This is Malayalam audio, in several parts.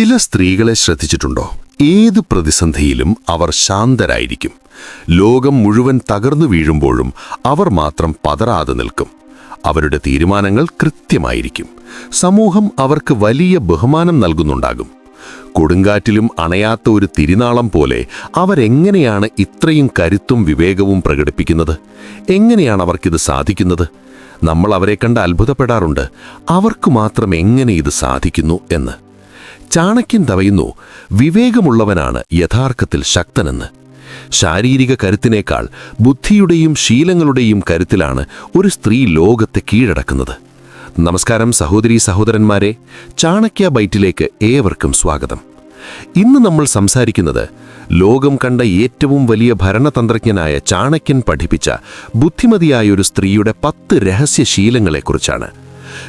ചില സ്ത്രീകളെ ശ്രദ്ധിച്ചിട്ടുണ്ടോ? ഏത് പ്രതിസന്ധിയിലും അവർ ശാന്തരായിരിക്കും. ലോകം മുഴുവൻ തകർന്നു വീഴുമ്പോഴും അവർ മാത്രം പതറാതെ നിൽക്കും. അവരുടെ തീരുമാനങ്ങൾ കൃത്യമായിരിക്കും. സമൂഹം അവർക്ക് വലിയ ബഹുമാനം നൽകുന്നുണ്ടാകും. കൊടുങ്കാറ്റിലും അണയാത്ത ഒരു തിരിനാളം പോലെ അവരെങ്ങനെയാണ് ഇത്രയും കരുത്തും വിവേകവും പ്രകടിപ്പിക്കുന്നത്? എങ്ങനെയാണ് അവർക്കിത് സാധിക്കുന്നത്? നമ്മൾ അവരെ കണ്ട് അത്ഭുതപ്പെടാറുണ്ട്. അവർക്ക് മാത്രം എങ്ങനെ ഇത് സാധിക്കുന്നു എന്ന്. ചാണക്യൻ തവയുന്നു. വിവേകമുള്ളവനാണ് യഥാർത്ഥത്തിൽ ശക്തനെന്ന്. ശാരീരിക കരുത്തിനേക്കാൾ ബുദ്ധിയുടെയും ശീലങ്ങളുടെയും കരുത്തിലാണ് ഒരു സ്ത്രീ ലോകത്തെ കീഴടക്കുന്നത്. നമസ്കാരം സഹോദരി സഹോദരന്മാരെ ചാണക്യ ബൈറ്റിലേക്ക് ഏവർക്കും സ്വാഗതം. ഇന്ന് നമ്മൾ സംസാരിക്കുന്നത് ലോകം കണ്ട ഏറ്റവും വലിയ ഭരണതന്ത്രജ്ഞനായ ചാണക്യൻ പഠിപ്പിച്ച ബുദ്ധിമതിയായ ഒരു സ്ത്രീയുടെ പത്ത് രഹസ്യശീലങ്ങളെക്കുറിച്ചാണ്.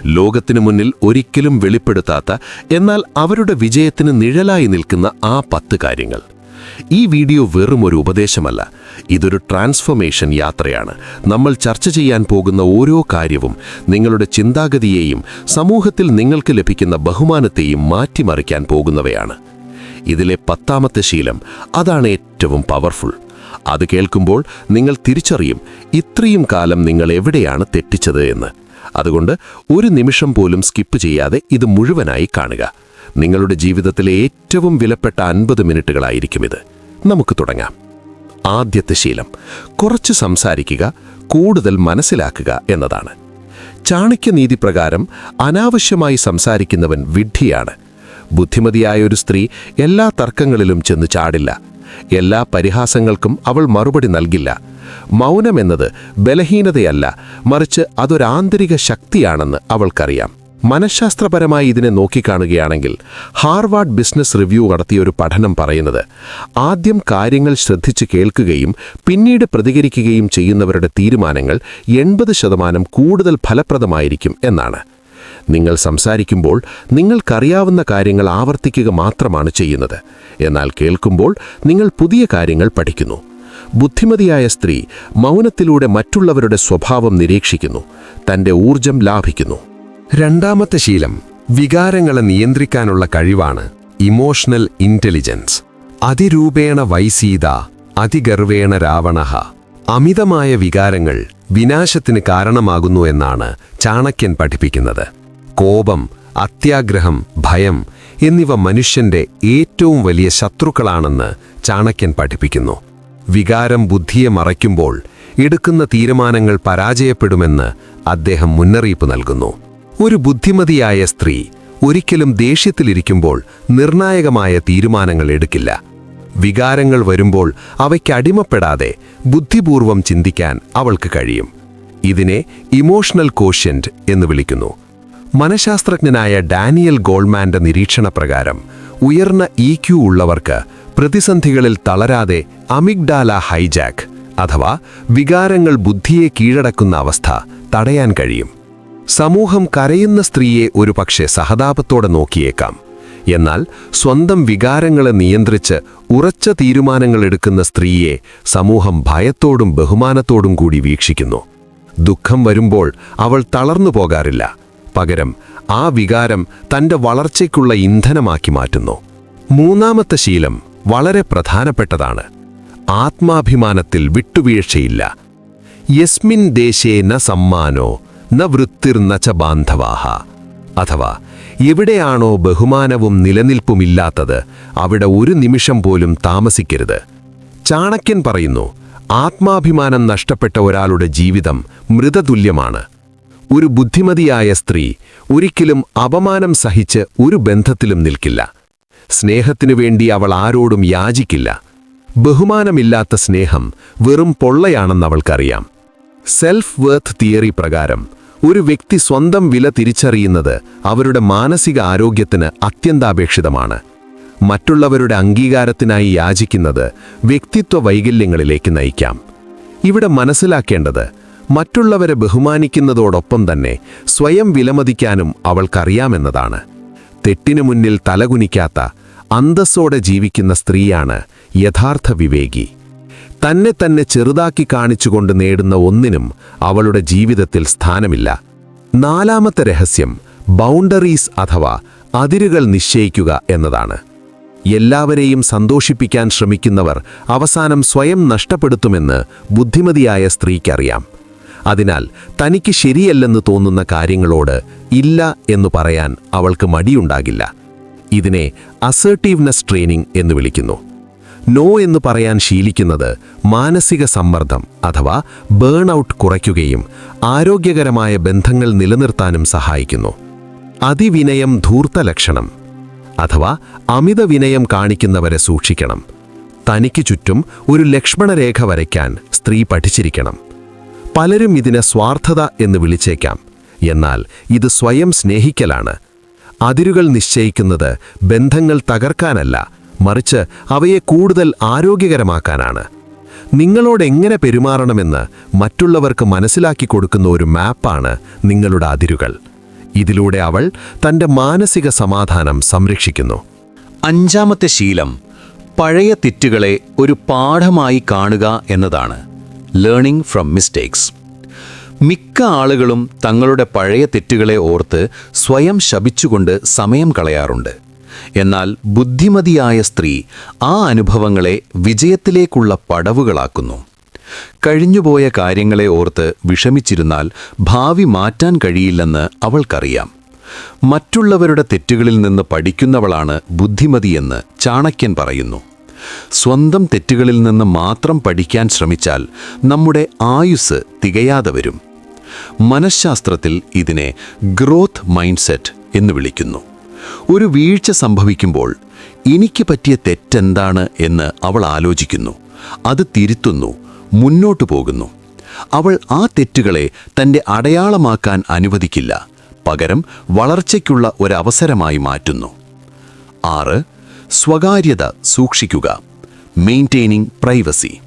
ലോകത്തിനു മുന്നിൽ ഒരിക്കലും വെളിപ്പെടുത്താത്ത എന്നാൽ അവരുടെ വിജയത്തിന് നിഴലായി നിൽക്കുന്ന ആ പത്ത് കാര്യങ്ങൾ. ഈ വീഡിയോ വെറും ഒരു ഉപദേശമല്ല ഇതൊരു ട്രാൻസ്ഫോർമേഷൻ യാത്രയാണ്. നമ്മൾ ചർച്ച ചെയ്യാൻ പോകുന്ന ഓരോ കാര്യവും നിങ്ങളുടെ ചിന്താഗതിയെയും സമൂഹത്തിൽ നിങ്ങൾക്ക് ലഭിക്കുന്ന ബഹുമാനത്തെയും മാറ്റിമറിക്കാൻ പോകുന്നവയാണ്. ഇതിലെ പത്താമത്തെ ശീലം അതാണ് ഏറ്റവും പവർഫുൾ. അത് കേൾക്കുമ്പോൾ നിങ്ങൾ തിരിച്ചറിയും ഇത്രയും കാലം നിങ്ങൾ എവിടെയാണ് തെറ്റിച്ചത് എന്ന്. അതുകൊണ്ട് ഒരു നിമിഷം പോലും സ്കിപ്പ് ചെയ്യാതെ ഇത് മുഴുവനായി കാണുക. നിങ്ങളുടെ ജീവിതത്തിലെ ഏറ്റവും വിലപ്പെട്ട അൻപത് മിനിറ്റുകളായിരിക്കും ഇത്. നമുക്ക് തുടങ്ങാം. ആദ്യത്തെ ശീലം. കുറച്ച് സംസാരിക്കുക കൂടുതൽ മനസ്സിലാക്കുക എന്നതാണ്. ചാണക്യനീതി പ്രകാരം അനാവശ്യമായി സംസാരിക്കുന്നവൻ വിഡ്ഢിയാണ്. ബുദ്ധിമതിയായ ഒരു സ്ത്രീ എല്ലാ തർക്കങ്ങളിലും ചെന്ന് ചാടില്ല. എല്ലാ പരിഹാസങ്ങൾക്കും അവൾ മറുപടി നൽകില്ല. മൗനമെന്നത് ബലഹീനതയല്ല മറിച്ച് അതൊരാന്തരിക ശക്തിയാണെന്ന് അവൾക്കറിയാം. മനഃശാസ്ത്രപരമായി ഇതിനെ നോക്കിക്കാണുകയാണെങ്കിൽ ഹാർവാർഡ് ബിസിനസ് റിവ്യൂ നടത്തിയൊരു പഠനം പറയുന്നത് ആദ്യം കാര്യങ്ങൾ ശ്രദ്ധിച്ച് കേൾക്കുകയും പിന്നീട് പ്രതികരിക്കുകയും ചെയ്യുന്നവരുടെ തീരുമാനങ്ങൾ എൺപത് ശതമാനം കൂടുതൽ ഫലപ്രദമായിരിക്കും എന്നാണ്. നിങ്ങൾ സംസാരിക്കുമ്പോൾ നിങ്ങൾക്കറിയാവുന്ന കാര്യങ്ങൾ ആവർത്തിക്കുക മാത്രമാണ് ചെയ്യുന്നത്. എന്നാൽ കേൾക്കുമ്പോൾ നിങ്ങൾ പുതിയ കാര്യങ്ങൾ പഠിക്കുന്നു. ബുദ്ധിമതിയായ സ്ത്രീ മൗനത്തിലൂടെ മറ്റുള്ളവരുടെ സ്വഭാവം നിരീക്ഷിക്കുന്നു. തന്റെ ഊർജം ലാഭിക്കുന്നു. രണ്ടാമത്തെ ശീലം വികാരങ്ങളെ നിയന്ത്രിക്കാനുള്ള കഴിവാണ് ഇമോഷണൽ ഇന്റലിജൻസ്. അതിരൂപേണ വൈസീത അതിഗർവേണ രാവണഹ. അമിതമായ വികാരങ്ങൾ വിനാശത്തിന് കാരണമാകുന്നു എന്നാണ് ചാണക്യൻ പഠിപ്പിക്കുന്നത്. കോപം അത്യാഗ്രഹം ഭയം എന്നിവ മനുഷ്യന്റെ ഏറ്റവും വലിയ ശത്രുക്കളാണെന്ന് ചാണക്യൻ പഠിപ്പിക്കുന്നു. വികാരം ബുദ്ധിയെ മറയ്ക്കുമ്പോൾ എടുക്കുന്ന തീരുമാനങ്ങൾ പരാജയപ്പെടുമെന്ന് അദ്ദേഹം മുന്നറിയിപ്പ് നൽകുന്നു. ഒരു ബുദ്ധിമതിയായ സ്ത്രീ ഒരിക്കലും ദേഷ്യത്തിലിരിക്കുമ്പോൾ നിർണായകമായ തീരുമാനങ്ങൾ എടുക്കില്ല. വികാരങ്ങൾ വരുമ്പോൾ അവയ്ക്കടിമപ്പെടാതെ ബുദ്ധിപൂർവം ചിന്തിക്കാൻ അവൾക്ക് കഴിയും. ഇതിനെ ഇമോഷണൽ കോഷ്യന്റ് എന്ന് വിളിക്കുന്നു. മനഃശാസ്ത്രജ്ഞനായ ഡാനിയൽ ഗോൾമാന്റെ നിരീക്ഷണപ്രകാരം ഉയർന്ന ഇ ക്യു ഉള്ളവർക്ക് പ്രതിസന്ധികളിൽ തളരാതെ അമിഗ്ഡാല ഹൈജാക്ക് അഥവാ വികാരങ്ങൾ ബുദ്ധിയെ കീഴടക്കുന്ന അവസ്ഥ തടയാൻ കഴിയും. സമൂഹം കരയുന്ന സ്ത്രീയെ ഒരു പക്ഷേ സഹതാപത്തോടെ നോക്കിയേക്കാം. എന്നാൽ സ്വന്തം വികാരങ്ങളെ നിയന്ത്രിച്ച് ഉറച്ച തീരുമാനങ്ങൾ എടുക്കുന്ന സ്ത്രീയെ സമൂഹം ഭയത്തോടും ബഹുമാനത്തോടും കൂടി വീക്ഷിക്കുന്നു. ദുഃഖം വരുമ്പോൾ അവൾ തളർന്നു പോകാറില്ല. പകരം ആ വികാരം തന്റെ വളർച്ചയ്ക്കുള്ള ഇന്ധനമാക്കി മാറ്റുന്നു. മൂന്നാമത്തെ ശീലം വളരെ പ്രധാനപ്പെട്ടതാണ്. ആത്മാഭിമാനത്തിൽ വിട്ടുവീഴ്ചയില്ല. യസ്മിൻ ദേശേ ന സമ്മാനോ ന വൃത്തിർ ന ച ബാന്ധവാഹ. അഥവാ എവിടെയാണോ ബഹുമാനവും നിലനിൽപ്പുമില്ലാത്തത് അവിടെ ഒരു നിമിഷം പോലും താമസിക്കരുത്. ചാണക്യൻ പറയുന്നു ആത്മാഭിമാനം നഷ്ടപ്പെട്ട ഒരാളുടെ ജീവിതം മൃതതുല്യമാണ്. ഒരു ബുദ്ധിമതിയായ സ്ത്രീ ഒരിക്കലും അപമാനം സഹിച്ച് ഒരു ബന്ധത്തിലും നിൽക്കില്ല. സ്നേഹത്തിനു വേണ്ടി അവൾ ആരോടും യാചിക്കില്ല. ബഹുമാനമില്ലാത്ത സ്നേഹം വെറും പൊള്ളയാണെന്ന് അവൾക്കറിയാം. സെൽഫ് വേർത്ത് തിയറി പ്രകാരം ഒരു വ്യക്തി സ്വന്തം വില തിരിച്ചറിയുന്നത് അവരുടെ മാനസിക ആരോഗ്യത്തിന് അത്യന്താപേക്ഷിതമാണ്. മറ്റുള്ളവരുടെ അംഗീകാരത്തിനായി യാചിക്കുന്നത് വ്യക്തിത്വ വൈകല്യങ്ങളിലേക്ക് നയിക്കാം. ഇവിടെ മനസ്സിലാക്കേണ്ടത് മറ്റുള്ളവരെ ബഹുമാനിക്കുന്നതോടൊപ്പം തന്നെ സ്വയം വിലമതിക്കാനും അവൾക്കറിയാമെന്നതാണ്. തെറ്റിനു മുന്നിൽ തലകുനിക്കാത്ത അന്തസ്സോടെ ജീവിക്കുന്ന സ്ത്രീയാണ് യഥാർത്ഥ വിവേകി. തന്നെ തന്നെ ചെറുതാക്കി കാണിച്ചുകൊണ്ട് നേടുന്ന ഒന്നിനും അവളുടെ ജീവിതത്തിൽ സ്ഥാനമില്ല. നാലാമത്തെ രഹസ്യം ബൗണ്ടറീസ് അഥവാ അതിരുകൾ നിശ്ചയിക്കുക എന്നതാണ്. എല്ലാവരെയും സന്തോഷിപ്പിക്കാൻ ശ്രമിക്കുന്നവർ അവസാനം സ്വയം നഷ്ടപ്പെടുത്തുമെന്ന് ബുദ്ധിമതിയായ സ്ത്രീക്കറിയാം. അതിനാൽ തനിക്ക് ശരിയല്ലെന്ന് തോന്നുന്ന കാര്യങ്ങളോട് ഇല്ല എന്ന് പറയാൻ അവൾക്ക് മടിയുണ്ടാകില്ല. ഇതിനെ അസേർട്ടീവ്നെസ് ട്രെയിനിംഗ് എന്ന് വിളിക്കുന്നു. നോ എന്ന് പറയാൻ ശീലിക്കുന്നത് മാനസിക സമ്മർദ്ദം അഥവാ ബേൺ ഔട്ട് കുറയ്ക്കുകയും ആരോഗ്യകരമായ ബന്ധങ്ങൾ നിലനിർത്താനും സഹായിക്കുന്നു. അതിവിനയം ധൂർത്ത ലക്ഷണം അഥവാ അമിത വിനയം കാണിക്കുന്നവരെ സൂക്ഷിക്കണം. തനിക്ക് ചുറ്റും ഒരു ലക്ഷ്മണരേഖ വരയ്ക്കാൻ സ്ത്രീ പഠിച്ചിരിക്കണം. പലരും ഇതിനെ സ്വാർത്ഥത എന്ന് വിളിച്ചേക്കാം. എന്നാൽ ഇത് സ്വയം സ്നേഹിക്കലാണ്. അതിരുകൾ നിശ്ചയിക്കുന്നത് ബന്ധങ്ങൾ തകർക്കാനല്ല മറിച്ച് അവയെ കൂടുതൽ ആരോഗ്യകരമാക്കാനാണ്. നിങ്ങളോട് എങ്ങനെ പെരുമാറണമെന്ന് മറ്റുള്ളവർക്ക് മനസ്സിലാക്കി കൊടുക്കുന്ന ഒരു മാപ്പാണ് നിങ്ങളുടെ അതിരുകൾ. ഇതിലൂടെ അവൾ തന്റെ മാനസിക സമാധാനം സംരക്ഷിക്കുന്നു. അഞ്ചാമത്തെ ശീലം പഴയ തെറ്റുകളെ ഒരു പാഠമായി കാണുക എന്നതാണ്. ലേണിംഗ് ഫ്രം മിസ്റ്റേക്സ് മിക്ക ആളുകളും തങ്ങളുടെ പഴയ തെറ്റുകളെ ഓർത്ത് സ്വയം ശപിച്ചുകൊണ്ട് സമയം കളയാറുണ്ട്. എന്നാൽ ബുദ്ധിമതിയായ സ്ത്രീ ആ അനുഭവങ്ങളെ വിജയത്തിലേക്കുള്ള പടവുകളാക്കുന്നു. കഴിഞ്ഞുപോയ കാര്യങ്ങളെ ഓർത്ത് വിഷമിച്ചിരുന്നാൽ ഭാവി മാറ്റാൻ കഴിയില്ലെന്ന് അവൾക്കറിയാം. മറ്റുള്ളവരുടെ തെറ്റുകളിൽ നിന്ന് പഠിക്കുന്നവളാണ് ബുദ്ധിമതിയെന്ന് ചാണക്യൻ പറയുന്നു. സ്വന്തം തെറ്റുകളിൽ നിന്ന് മാത്രം പഠിക്കാൻ ശ്രമിച്ചാൽ നമ്മുടെ ആയുസ് തികയാതെ വരും. മനഃശാസ്ത്രത്തിൽ ഇതിനെ ഗ്രോത്ത് മൈൻഡ്സെറ്റ് എന്ന് വിളിക്കുന്നു. ഒരു വീഴ്ച സംഭവിക്കുമ്പോൾ എനിക്ക് പറ്റിയ തെറ്റെന്താണ് എന്ന് അവൾ ആലോചിക്കുന്നു. അത് തിരുത്തുന്നു മുന്നോട്ടു പോകുന്നു. അവൾ ആ തെറ്റുകളെ തന്റെ അടയാളമാക്കാൻ അനുവദിക്കില്ല. പകരം വളർച്ചയ്ക്കുള്ള ഒരവസരമായി മാറ്റുന്നു. ആറ് സ്വകാര്യത സൂക്ഷിക്കുക. മെയിന്റെയിനിങ് പ്രൈവസി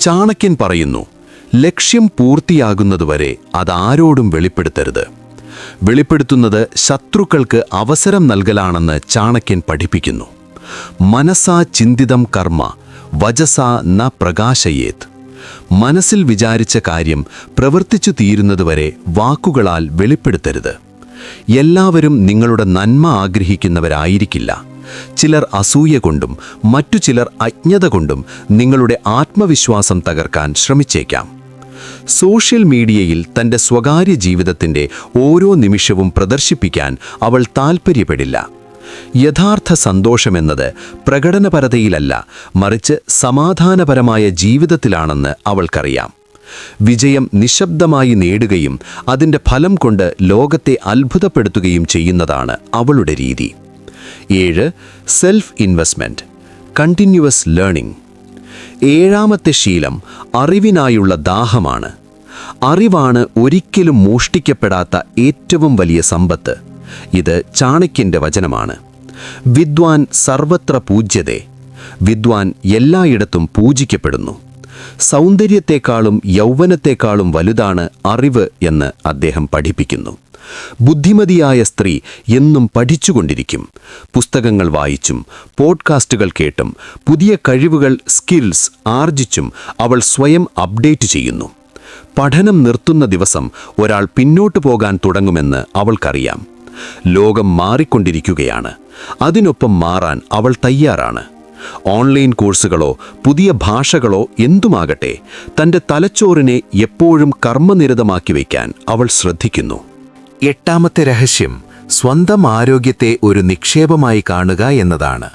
ചാണക്യൻ പറയുന്നു ലക്ഷ്യം പൂർത്തിയാകുന്നതുവരെ അതാരോടും വെളിപ്പെടുത്തരുത്. വെളിപ്പെടുത്തുന്നത് ശത്രുക്കൾക്ക് അവസരം നൽകലാണെന്ന് ചാണക്യൻ പഠിപ്പിക്കുന്നു. മനസാ ചിന്തിതം കർമ്മ വജസ ന പ്രകാശയേത്. മനസ്സിൽ വിചാരിച്ച കാര്യം പ്രവർത്തിച്ചു തീരുന്നതുവരെ വാക്കുകളാൽ വെളിപ്പെടുത്തരുത്. എല്ലാവരും നിങ്ങളുടെ നന്മ ആഗ്രഹിക്കുന്നവരായിരിക്കില്ല. ചിലർ അസൂയ കൊണ്ടും മറ്റു ചിലർ അജ്ഞത കൊണ്ടും നിങ്ങളുടെ ആത്മവിശ്വാസം തകർക്കാൻ ശ്രമിച്ചേക്കാം. സോഷ്യൽ മീഡിയയിൽ തന്റെ സ്വകാര്യ ജീവിതത്തിന്റെ ഓരോ നിമിഷവും പ്രദർശിപ്പിക്കാൻ അവൾ താൽപ്പര്യപ്പെടില്ല. യഥാർത്ഥ സന്തോഷമെന്നത് പ്രകടനപരതയിലല്ല മറിച്ച് സമാധാനപരമായ ജീവിതത്തിലാണെന്ന് അവൾക്കറിയാം. വിജയം നിശബ്ദമായി നേടുകയും അതിന്റെ ഫലം കൊണ്ട് ലോകത്തെ അത്ഭുതപ്പെടുത്തുകയും ചെയ്യുന്നതാണ് അവളുടെ രീതി. ഏഴ് സെൽഫ് ഇൻവെസ്റ്റ്മെന്റ് കണ്ടിന്യൂവസ് ലേണിംഗ് ഏഴാമത്തെ ശീലം അറിവിനായുള്ള ദാഹമാണ്. അറിവാണ് ഒരിക്കലും മോഷ്ടിക്കപ്പെടാത്ത ഏറ്റവും വലിയ സമ്പത്ത്. ഇത് ചാണക്യന്റെ വചനമാണ്. വിദ്വാൻ സർവത്ര പൂജ്യതേ. വിദ്വാൻ എല്ലായിടത്തും പൂജിക്കപ്പെടുന്നു. സൗന്ദര്യത്തെക്കാളും യൗവനത്തെക്കാളും വലുതാണ് അറിവ് എന്ന് അദ്ദേഹം പഠിപ്പിക്കുന്നു. ബുദ്ധിമതിയായ സ്ത്രീ എന്നും പഠിച്ചുകൊണ്ടിരിക്കും. പുസ്തകങ്ങൾ വായിച്ചും പോഡ്കാസ്റ്റുകൾ കേട്ടും പുതിയ കഴിവുകൾ സ്കിൽസ് ആർജിച്ചും അവൾ സ്വയം അപ്ഡേറ്റ് ചെയ്യുന്നു. പഠനം നിർത്തുന്ന ദിവസം ഒരാൾ പിന്നോട്ടു പോകാൻ തുടങ്ങുമെന്ന് അവൾക്കറിയാം. ലോകം മാറിക്കൊണ്ടിരിക്കുകയാണ്. അതിനൊപ്പം മാറാൻ അവൾ തയ്യാറാണ്. ഓൺലൈൻ കോഴ്സുകളോ പുതിയ ഭാഷകളോ എന്തുമാകട്ടെ തന്റെ തലച്ചോറിനെ എപ്പോഴും കർമ്മനിരതമാക്കി വയ്ക്കാൻ അവൾ ശ്രദ്ധിക്കുന്നു. എട്ടാമത്തെ രഹസ്യം സ്വന്തം ആരോഗ്യത്തെ ഒരു നിക്ഷേപമായി കാണുക എന്നതാണ്.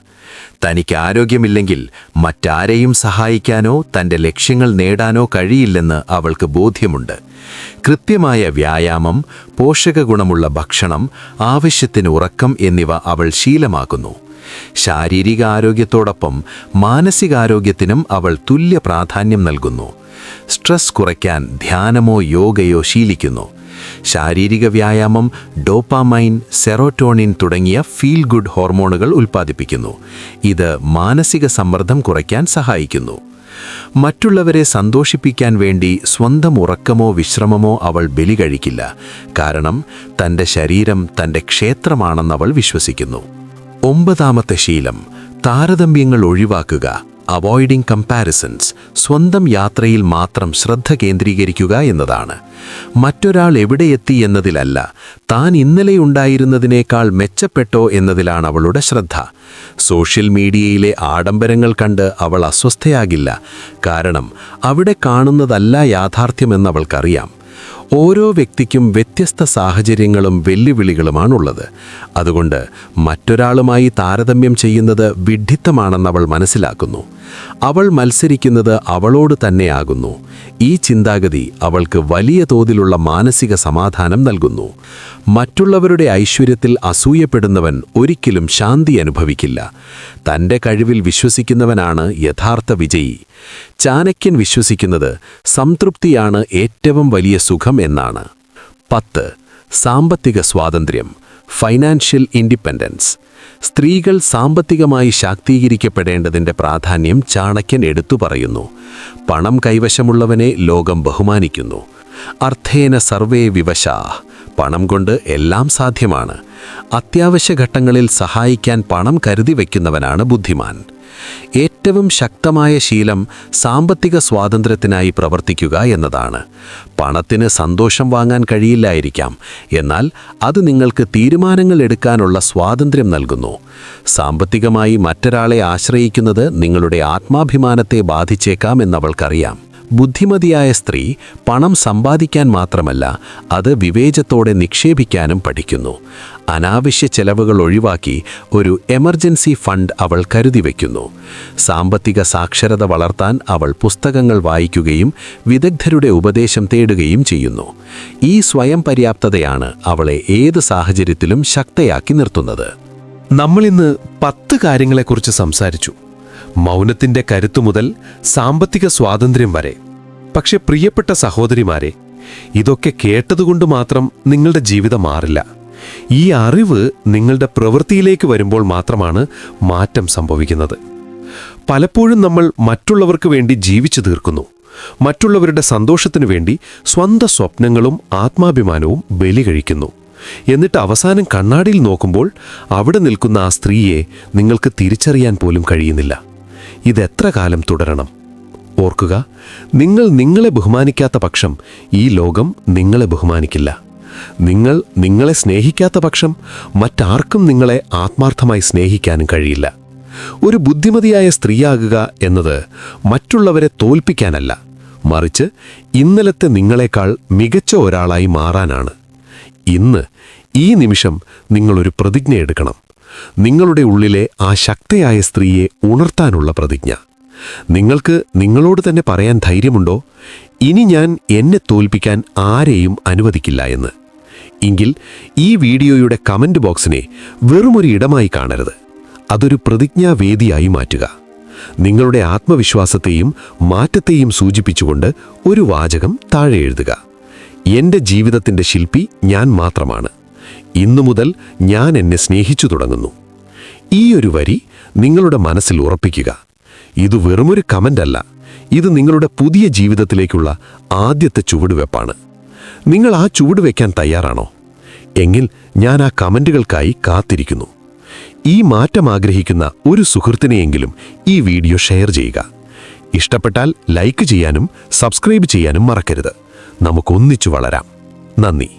തനിക്ക് ആരോഗ്യമില്ലെങ്കിൽ മറ്റാരെയും സഹായിക്കാനോ തന്റെ ലക്ഷ്യങ്ങൾ നേടാനോ കഴിയില്ലെന്ന് അവൾക്ക് ബോധ്യമുണ്ട്. കൃത്യമായ വ്യായാമം പോഷകഗുണമുള്ള ഭക്ഷണം ആവശ്യത്തിന് ഉറക്കം എന്നിവ അവൾ ശീലമാക്കുന്നു. ശാരീരിക ആരോഗ്യത്തോടൊപ്പം മാനസികാരോഗ്യത്തിനും അവൾ തുല്യ പ്രാധാന്യം നൽകുന്നു. സ്ട്രെസ് കുറയ്ക്കാൻ ധ്യാനമോ യോഗയോ ശീലിക്കുന്നു. ശാരീരിക വ്യായാമം ഡോപ്പാമൈൻ സെറോട്ടോണിൻ തുടങ്ങിയ ഫീൽ ഗുഡ് ഹോർമോണുകൾ ഉൽപ്പാദിപ്പിക്കുന്നു. ഇത് മാനസിക സമ്മർദ്ദം കുറയ്ക്കാൻ സഹായിക്കുന്നു. മറ്റുള്ളവരെ സന്തോഷിപ്പിക്കാൻ വേണ്ടി സ്വന്തം ഉറക്കമോ വിശ്രമമോ അവൾ ബലി കഴിക്കില്ല. കാരണം തന്റെ ശരീരം തന്റെ ക്ഷേത്രമാണെന്നവൾ വിശ്വസിക്കുന്നു. ഒമ്പതാമത്തെ ശീലം താരതമ്യങ്ങൾ ഒഴിവാക്കുക അവോയ്ഡിംഗ് കമ്പാരിസൺസ് സ്വന്തം യാത്രയിൽ മാത്രം ശ്രദ്ധ കേന്ദ്രീകരിക്കുക എന്നതാണ്. മറ്റൊരാൾ എവിടെയെത്തി എന്നതിലല്ല താൻ ഇന്നലെ ഉണ്ടായിരുന്നതിനേക്കാൾ മെച്ചപ്പെട്ടോ എന്നതിലാണ് അവളുടെ ശ്രദ്ധ. സോഷ്യൽ മീഡിയയിലെ ആഡംബരങ്ങൾ കണ്ട് അവൾ അസ്വസ്ഥയാകില്ല കാരണം അവിടെ കാണുന്നതല്ല യാഥാർത്ഥ്യമെന്ന് അവൾക്കറിയാം. ഓരോ വ്യക്തിക്കും വ്യത്യസ്ത സാഹചര്യങ്ങളും വെല്ലുവിളികളുമാണുള്ളത്. അതുകൊണ്ട് മറ്റൊരാളുമായി താരതമ്യം ചെയ്യുന്നത് വിഡ്ഢിത്തമാണെന്ന് അവൾ മനസ്സിലാക്കുന്നു. അവൾ മത്സരിക്കുന്നത് അവളോട് തന്നെയാകുന്നു. ഈ ചിന്താഗതി അവൾക്ക് വലിയ തോതിലുള്ള മാനസിക സമാധാനം നൽകുന്നു. മറ്റുള്ളവരുടെ ഐശ്വര്യത്തിൽ അസൂയപ്പെടുന്നവൻ ഒരിക്കലും ശാന്തി അനുഭവിക്കില്ല. തന്റെ കഴിവിൽ വിശ്വസിക്കുന്നവനാണ് യഥാർത്ഥ വിജയി. ചാണക്യൻ വിശ്വസിക്കുന്നത് സംതൃപ്തിയാണ് ഏറ്റവും വലിയ സുഖം എന്നാണ്. പത്ത് സാമ്പത്തിക സ്വാതന്ത്ര്യം. Financial independence. സ്ത്രീകൾ സാമ്പത്തികമായി ശാക്തീകരിക്കപ്പെടേണ്ടതിന്റെ പ്രാധാന്യം ചാണക്യൻ എടുത്തു പറയുന്നു. പണം കൈവശമുള്ളവനെ ലോകം ബഹുമാനിക്കുന്നു. അർത്ഥേന സർവേ വിവശാ. പണം കൊണ്ട് എല്ലാം സാധ്യമാണ്. അത്യാവശ്യ ഘട്ടങ്ങളിൽ സഹായിക്കാൻ പണം കരുതി വയ്ക്കുന്നവനാണ് ബുദ്ധിമാൻ. ഏറ്റവും ശക്തമായ ശീലം സാമ്പത്തിക സ്വാതന്ത്ര്യത്തിനായി പ്രവർത്തിക്കുക എന്നതാണ്. പണത്തിന് സന്തോഷം വാങ്ങാൻ കഴിയില്ലായിരിക്കാം. എന്നാൽ അത് നിങ്ങൾക്ക് തീരുമാനങ്ങൾ എടുക്കാനുള്ള സ്വാതന്ത്ര്യം നൽകുന്നു. സാമ്പത്തികമായി മറ്റൊരാളെ ആശ്രയിക്കുന്നത് നിങ്ങളുടെ ആത്മാഭിമാനത്തെ ബാധിച്ചേക്കാം എന്നവൾക്കറിയാം. ബുദ്ധിമതിയായ സ്ത്രീ പണം സമ്പാദിക്കാൻ മാത്രമല്ല അത് വിവേചത്തോടെ നിക്ഷേപിക്കാനും പഠിക്കുന്നു. അനാവശ്യ ചെലവുകൾ ഒഴിവാക്കി ഒരു എമർജൻസി ഫണ്ട് അവൾ കരുതി വയ്ക്കുന്നു സാമ്പത്തിക സാക്ഷരത വളർത്താൻ അവൾ പുസ്തകങ്ങൾ വായിക്കുകയും വിദഗ്ധരുടെ ഉപദേശം തേടുകയും ചെയ്യുന്നു. ഈ സ്വയം പര്യാപ്തതയാണ് അവളെ ഏത് സാഹചര്യത്തിലും ശക്തയാക്കി നിർത്തുന്നത്. നമ്മളിന്ന് പത്ത് കാര്യങ്ങളെക്കുറിച്ച് സംസാരിച്ചു. മൗനത്തിന്റെ കരുത്തു മുതൽ സാമ്പത്തിക സ്വാതന്ത്ര്യം വരെ. പക്ഷെ പ്രിയപ്പെട്ട സഹോദരിമാരെ ഇതൊക്കെ കേട്ടതുകൊണ്ട് മാത്രം നിങ്ങളുടെ ജീവിതം മാറില്ല. ഈ അറിവ് നിങ്ങളുടെ പ്രവൃത്തിയിലേക്ക് വരുമ്പോൾ മാത്രമാണ് മാറ്റം സംഭവിക്കുന്നത്. പലപ്പോഴും നമ്മൾ മറ്റുള്ളവർക്ക് വേണ്ടി ജീവിച്ചു തീർക്കുന്നു. മറ്റുള്ളവരുടെ സന്തോഷത്തിനു വേണ്ടി സ്വന്തം സ്വപ്നങ്ങളും ആത്മാഭിമാനവും ബലി കഴിക്കുന്നു. എന്നിട്ട് അവസാനം കണ്ണാടിയിൽ നോക്കുമ്പോൾ അവിടെ നിൽക്കുന്ന ആ സ്ത്രീയെ നിങ്ങൾക്ക് തിരിച്ചറിയാൻ പോലും കഴിയുന്നില്ല. ഇതെത്ര കാലം തുടരണം? ഓർക്കുക നിങ്ങൾ നിങ്ങളെ ബഹുമാനിക്കാത്ത പക്ഷം ഈ ലോകം നിങ്ങളെ ബഹുമാനിക്കില്ല. നിങ്ങൾ നിങ്ങളെ സ്നേഹിക്കാത്ത പക്ഷം മറ്റാർക്കും നിങ്ങളെ ആത്മാർത്ഥമായി സ്നേഹിക്കാനും കഴിയില്ല. ഒരു ബുദ്ധിമതിയായ സ്ത്രീയാകുക എന്നത് മറ്റുള്ളവരെ തോൽപ്പിക്കാനല്ല മറിച്ച് ഇന്നലത്തെ നിങ്ങളെക്കാൾ മികച്ച ഒരാളായി മാറാനാണ്. ഇന്ന് ഈ നിമിഷം നിങ്ങളൊരു പ്രതിജ്ഞ എടുക്കണം. നിങ്ങളുടെ ഉള്ളിലെ ആ ശക്തയായ സ്ത്രീയെ ഉണർത്താനുള്ള പ്രതിജ്ഞ. നിങ്ങൾക്ക് നിങ്ങളോട് തന്നെ പറയാൻ ധൈര്യമുണ്ടോ? ഇനി ഞാൻ എന്നെ തോൽപ്പിക്കാൻ ആരെയും അനുവദിക്കില്ല എന്ന്. എങ്കിൽ ഈ വീഡിയോയുടെ കമന്റ് ബോക്സിനെ വെറുമൊരു ഇടമായി കാണരുത്. അതൊരു പ്രതിജ്ഞാവേദിയായി മാറ്റുക. നിങ്ങളുടെ ആത്മവിശ്വാസത്തെയും മാറ്റത്തെയും സൂചിപ്പിച്ചുകൊണ്ട് ഒരു വാചകം താഴെ എഴുതുക. എന്റെ ജീവിതത്തിന്റെ ശില്പി ഞാൻ മാത്രമാണ്. ഇന്നു മുതൽ ഞാൻ എന്നെ സ്നേഹിച്ചു തുടങ്ങുന്നു. ഈ ഒരു വരി നിങ്ങളുടെ മനസ്സിൽ ഉറപ്പിക്കുക. ഇത് വെറുമൊരു കമന്റല്ല ഇത് നിങ്ങളുടെ പുതിയ ജീവിതത്തിലേക്കുള്ള ആദ്യത്തെ ചുവടുവെപ്പാണ്. നിങ്ങൾ ആ ചുവടുവെക്കാൻ തയ്യാറാണോ? എങ്കിൽ ഞാൻ ആ കമന്റുകൾക്കായി കാത്തിരിക്കുന്നു. ഈ മാറ്റം ആഗ്രഹിക്കുന്ന ഒരു സുഹൃത്തിനെയെങ്കിലും ഈ വീഡിയോ ഷെയർ ചെയ്യുക. ഇഷ്ടപ്പെട്ടാൽ ലൈക്ക് ചെയ്യാനും സബ്സ്ക്രൈബ് ചെയ്യാനും മറക്കരുത്. നമുക്കൊന്നിച്ചു വളരാം. നന്ദി.